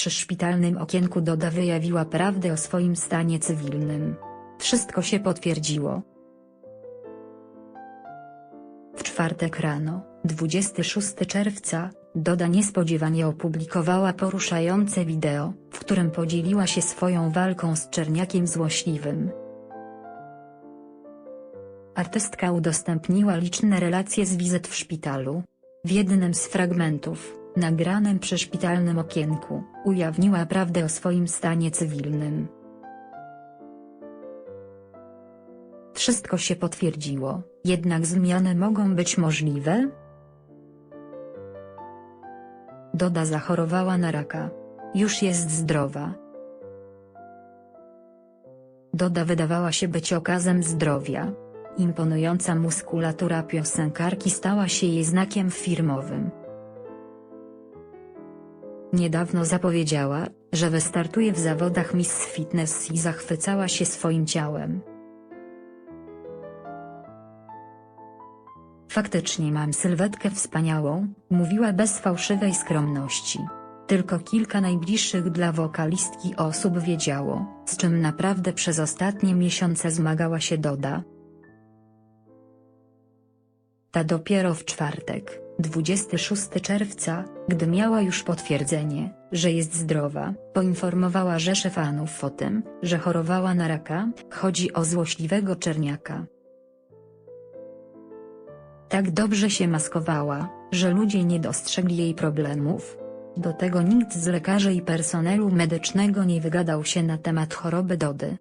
Przy szpitalnym okienku Doda wyjawiła prawdę o swoim stanie cywilnym. Wszystko się potwierdziło. W czwartek rano, 26 czerwca, Doda niespodziewanie opublikowała poruszające wideo, w którym podzieliła się swoją walką z Czerniakiem Złośliwym. Artystka udostępniła liczne relacje z wizyt w szpitalu. W jednym z fragmentów, nagranym przy szpitalnym okienku, ujawniła prawdę o swoim stanie cywilnym. Wszystko się potwierdziło, jednak zmiany mogą być możliwe? Doda zachorowała na raka. Już jest zdrowa. Doda wydawała się być okazem zdrowia. Imponująca muskulatura piosenkarki stała się jej znakiem firmowym. Niedawno zapowiedziała, że wystartuje w zawodach Miss Fitness i zachwycała się swoim ciałem. Faktycznie mam sylwetkę wspaniałą, mówiła bez fałszywej skromności. Tylko kilka najbliższych dla wokalistki osób wiedziało, z czym naprawdę przez ostatnie miesiące zmagała się Doda. Ta dopiero w czwartek, 26 czerwca, gdy miała już potwierdzenie, że jest zdrowa, poinformowała rzeszę fanów o tym, że chorowała na raka, chodzi o złośliwego czerniaka. Tak dobrze się maskowała, że ludzie nie dostrzegli jej problemów. Do tego nikt z lekarzy i personelu medycznego nie wygadał się na temat choroby Dody.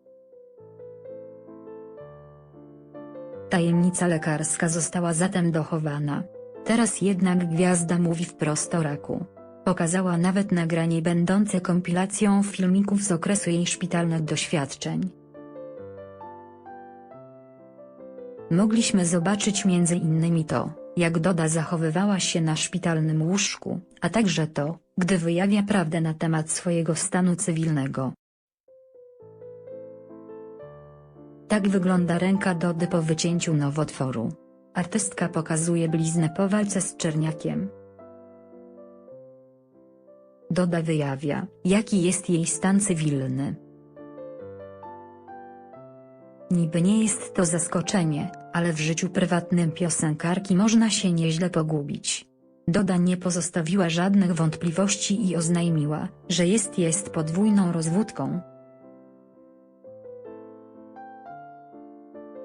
Tajemnica lekarska została zatem dochowana. Teraz jednak gwiazda mówi wprost o raku. Pokazała nawet nagranie będące kompilacją filmików z okresu jej szpitalnych doświadczeń. Mogliśmy zobaczyć między innymi to, jak Doda zachowywała się na szpitalnym łóżku, a także to, gdy wyjawia prawdę na temat swojego stanu cywilnego. Tak wygląda ręka Dody po wycięciu nowotworu. Artystka pokazuje bliznę po walce z Czerniakiem. Doda wyjawia, jaki jest jej stan cywilny. Niby nie jest to zaskoczenie, ale w życiu prywatnym piosenkarki można się nieźle pogubić. Doda nie pozostawiła żadnych wątpliwości i oznajmiła, że jest jest podwójną rozwódką.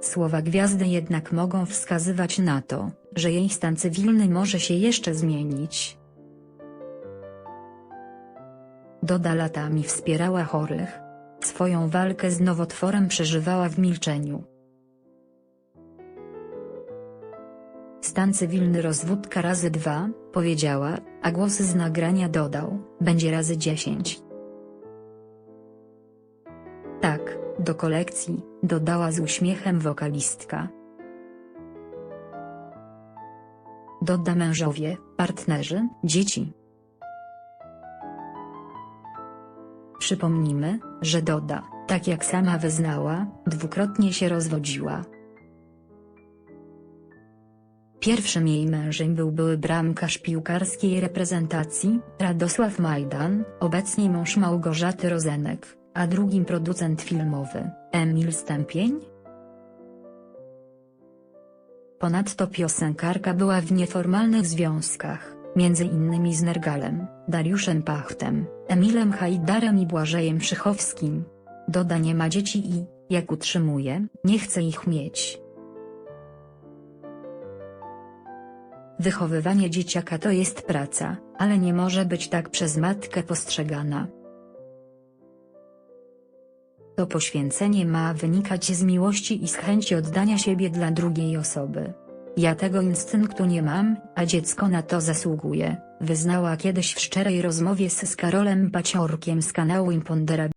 Słowa gwiazdy jednak mogą wskazywać na to, że jej stan cywilny może się jeszcze zmienić. Doda latami wspierała chorych. Swoją walkę z nowotworem przeżywała w milczeniu. Stan cywilny rozwódka razy dwa, powiedziała, a głosy z nagrania dodał, będzie razy dziesięć. Do kolekcji, dodała z uśmiechem wokalistka. Doda mężowie, partnerzy, dzieci. Przypomnijmy, że Doda, tak jak sama wyznała, dwukrotnie się rozwodziła. Pierwszym jej mężem był były bramkarz piłkarskiej reprezentacji, Radosław Majdan, obecnie mąż Małgorzaty Rozenek, a drugim producent filmowy, Emil Stępień. Ponadto piosenkarka była w nieformalnych związkach, między innymi z Nergalem, Dariuszem Pachtem, Emilem Hajdarem i Błażejem Szychowskim. Doda nie ma dzieci i, jak utrzymuje, nie chce ich mieć. Wychowywanie dzieciaka to jest praca, ale nie może być tak przez matkę postrzegana. To poświęcenie ma wynikać z miłości i z chęci oddania siebie dla drugiej osoby. Ja tego instynktu nie mam, a dziecko na to zasługuje, wyznała kiedyś w szczerej rozmowie z Karolem Paciorkiem z kanału Impondera